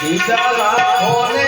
બીજા લાખોને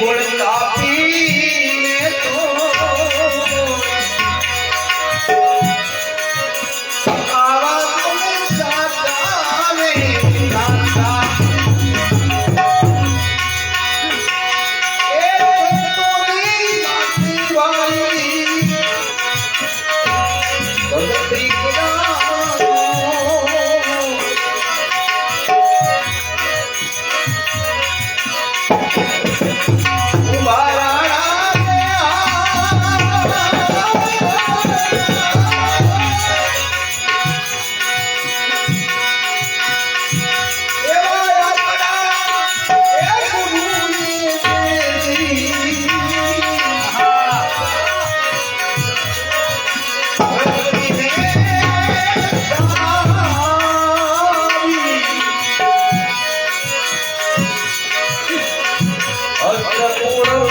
Golden Coffee. Olha